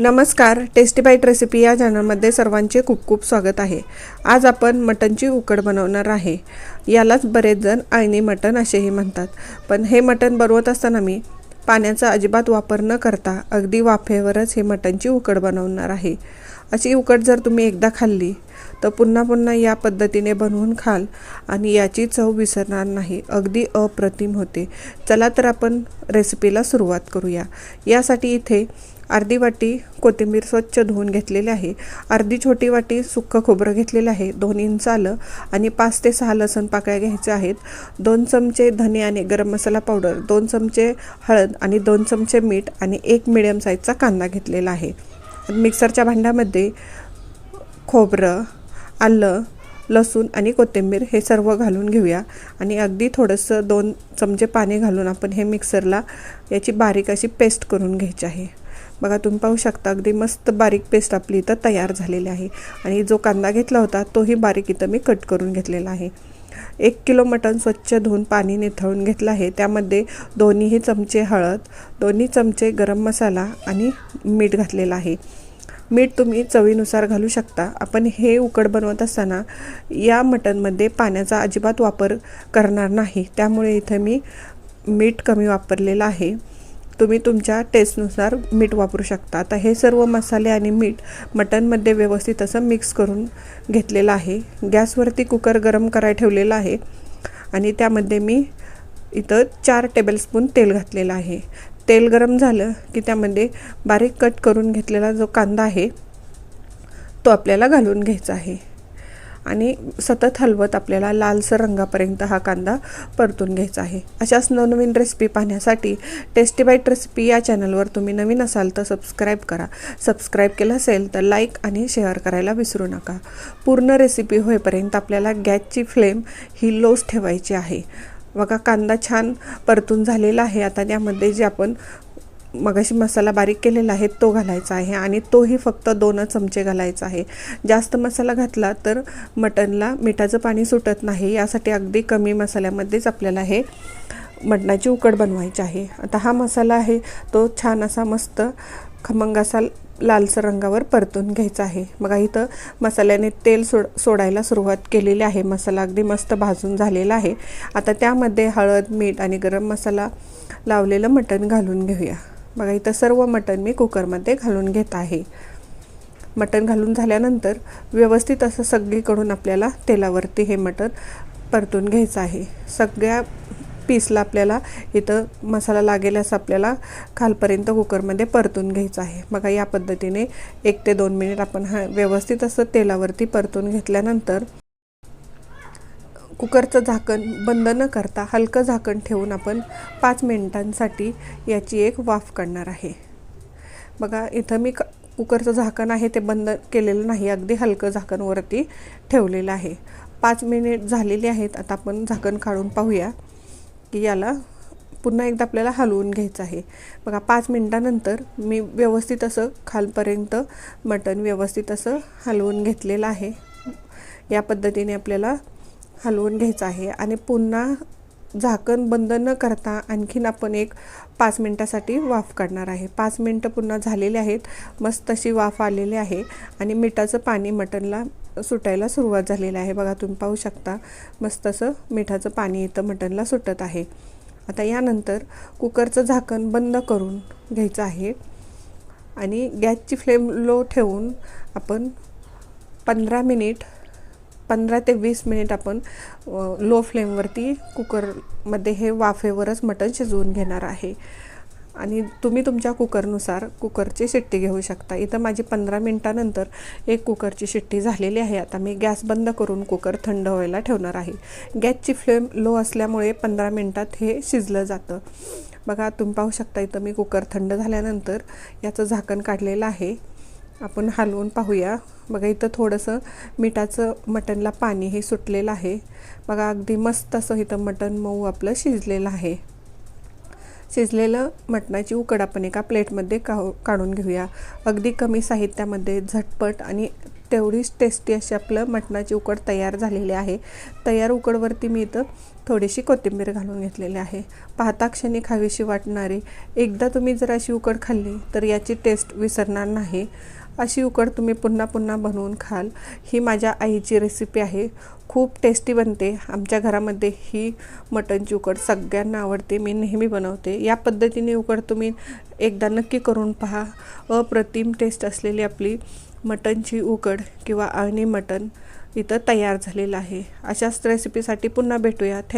नमस्कार tasty bite recipe या चॅनलमध्ये सर्वांचे खूप खूप स्वागत आहे. आज आपण मटनची उकड बनवणार आहे. यालाच बरेच जण आळणी मटण असेही म्हणतात. पण हे मटण बनवत असताना मी पाण्याचा अजिबात वापर न करता अगदी वाफेवरच हे मटणची उकड बनवणार आहे. अशी उकट जर तुम्ही एकदा खाल्ली तर पुन्हा पुन्हा या पद्धतीने बनवून खाल आणि याची चव विसरणार नाही. अगदी अप्रतिम होते. चला तर आपण रेसिपीला सुरुवात करूया. यासाठी इथे अर्धी वाटी कोथिंबीर स्वच्छ धुवून घेतलेली आहे. अर्धी छोटी वाटी सुक्कं खोबरं घेतलेलं आहे. दोन इंच आलं आणि पाच ते सहा लसण पाकळ्या घ्यायच्या आहेत. दोन चमचे धने आणि गरम मसाला पावडर दोन चमचे हळद आणि दोन चमचे मीठ आणि एक मिडियम साईजचा कांदा घेतलेला आहे. मिक्सरच्या भांड्यामध्ये खोबरं आलं लसूण आणि कोथिंबीर हे सर्व घालून घेऊया. आणि अगदी थोडंसं दोन चमचे पाणी घालून आपण हे मिक्सरला याची बारीक अशी पेस्ट करून घ्यायची आहे. बघा तुम्ही पाहू शकता अगदी मस्त बारीक पेस्ट आपली इथं तयार झालेली आहे. आणि जो कांदा घेतला होता तोही बारीक इथं मी कट करून घेतलेला आहे. एक किलो मटण स्वच्छ धुवून पाणी निथळून घेतलं आहे. त्यामध्ये दोन्हीही चमचे हळद दोन्ही चमचे गरम मसाला आणि मीठ घातलेलं आहे. मीठ तुम्ही चवीनुसार घालू शकता. आपण हे उकड बनवत असताना या मटणमध्ये पाण्याचा अजिबात वापर करणार नाही. त्यामुळे इथं मी मीठ कमी वापरलेलं आहे. तुम्ही तुमच्या टेस्टनुसार मीठ वापरू शकता. आता हे सर्व मसाले आणि मीठ मटनमध्ये व्यवस्थित असं मिक्स करून घेतलेलं आहे. गॅसवरती कुकर गरम कराय ठेवलेला आहे. आणि त्यामध्ये मी इथं चार टेबलस्पून तेल घातलेलं आहे. तेल गरम झालं की त्यामध्ये बारीक कट करून घेतलेला जो कांदा आहे तो आपल्याला घालून घ्यायचा आहे. आणि सतत हलवत आपल्याला लालसर रंगापर्यंत हा कांदा परतून घ्यायचा आहे. अशाच नवनवीन रेसिपी पाहण्यासाठी टेस्टी बाईट रेसिपी या चॅनलवर तुम्ही नवीन असाल तर सबस्क्राईब करा. सबस्क्राईब केलं असेल तर लाईक आणि शेअर करायला विसरू नका. पूर्ण रेसिपी होईपर्यंत आपल्याला गॅसची फ्लेम ही लोच ठेवायची आहे. बघा कांदा छान परतून झालेला आहे. आता त्यामध्ये जे आपण मगाशी मसाला बारीक केलेला आहे तो घालायचा आहे आणि तोही फक्त दोनच चमचे घालायचा आहे. जास्त मसाला घातला तर मटनला मिठाचं पाणी सुटत नाही यासाठी अगदी कमी मसाल्यामध्येच आपल्याला हे मटणाची उकड बनवायची आहे. आता हा मसाला आहे तो छान असा मस्त खमंग असा लालसर रंगावर परतून घ्यायचा आहे. बघा इथं मसाल्याने तेल सोड सोडायला सुरुवात केलेली आहे. मसाला अगदी मस्त भाजून झालेला आहे. आता त्यामध्ये हळद मीठ आणि गरम मसाला लावलेलं मटण घालून घेऊया. बघा इथं सर्व मटण मी कुकरमध्ये घालून घेत आहे. मटण घालून झाल्यानंतर व्यवस्थित असं सगळीकडून आपल्याला तेलावरती हे मटण परतून घ्यायचं आहे. सगळ्या पीसला आपल्याला इथं मसाला लागेल असं आपल्याला खालपर्यंत कुकरमध्ये परतून घ्यायचं आहे. बघा या पद्धतीने एक ते दोन मिनिट आपण हा व्यवस्थित असं तेलावरती परतून घेतल्यानंतर कुकरचं झाकण बंद न करता हलकं झाकण ठेवून आपण पाच मिनिटांसाठी याची एक वाफ काढणार आहे. बघा इथं मी क कुकरचं झाकण आहे ते बंद केलेलं नाही अगदी हलकं झाकण वरती ठेवलेलं आहे. पाच मिनिट झालेली आहेत आता आपण झाकण काढून पाहूया की याला पुन्हा एकदा आपल्याला हलवून घ्यायचं आहे. बघा पाच मिनटानंतर मी व्यवस्थित असं खालपर्यंत मटण व्यवस्थित असं हलवून घेतलेलं आहे. या पद्धतीने आपल्याला हलवून घ्यायचं आहे आणि पुन्हा झाकण बंद न करता आणखीन आपण एक पाच मिनटासाठी वाफ काढणार आहे. पाच मिनटं पुन्हा झालेले आहेत. मस्त अशी वाफ आलेली आहे आणि मिठाचं पाणी मटणला सुटायला सुरुवात झालेली आहे. बघा तुम्ही पाहू शकता मस्त असं मिठाचं पाणी इथं मटणला सुटत आहे. आता यानंतर कुकरचं झाकण बंद करून घ्यायचं आहे आणि गॅसची फ्लेम लो ठेवून आपण पंधरा मिनिट पंधरा ते वीस मिनिट आपण लो फ्लेमवरती कुकरमध्ये हे वाफेवरच मटण शिजवून घेणार आहे. आणि तुम्ही तुमच्या कुकरनुसार कुकरची शिट्टी घेऊ शकता. इथं माझी पंधरा मिनटानंतर एक कुकरची शिट्टी झालेली आहे. आता मी गॅस बंद करून कुकर थंड व्हायला ठेवणार आहे. गॅसची फ्लेम लो असल्यामुळे पंधरा मिनटात हे शिजलं जातं. बघा तुम्ही पाहू शकता इथं मी कुकर थंड झाल्यानंतर याचं झाकण काढलेलं आहे. आपण हलवून पाहूया. बघा इथं थोडंसं मिठाचं मटणला पाणी हे सुटलेलं आहे. बघा अगदी मस्त असं इथं मटण मऊ आपलं शिजलेलं आहे. शिजलेलं मटणाची उकड आपण एका प्लेटमध्ये का काढून घेऊया. अगदी कमी साहित्यामध्ये झटपट आणि तेवढीच टेस्टी अशी आपलं मटणाची उकड तयार झालेली आहे. तयार उकडवरती मी इथं थोडीशी कोथिंबीर घालून घेतलेली आहे. पाहता क्षणी खावीशी वाटणारी. एकदा तुम्ही जर अशी उकड खाल्ली तर याची टेस्ट विसरणार नाही. अशी उकड तुम्ही पुन्हा पुन्हा बनवून खाल. ही माझ्या आईची रेसिपी आहे. खूप टेस्टी बनते. आमच्या घरामध्ये ही मटणची उकड सगळ्यांना आवडते. मी नेहमी बनवते. या पद्धतीने उकड तुम्ही एकदा नक्की करून पहा. अप्रतिम टेस्ट असलेली आपली मटणची उकड किंवा अळणी मटण इथं तयार झालेलं आहे. अशाच रेसिपीसाठी पुन्हा भेटूया. थँक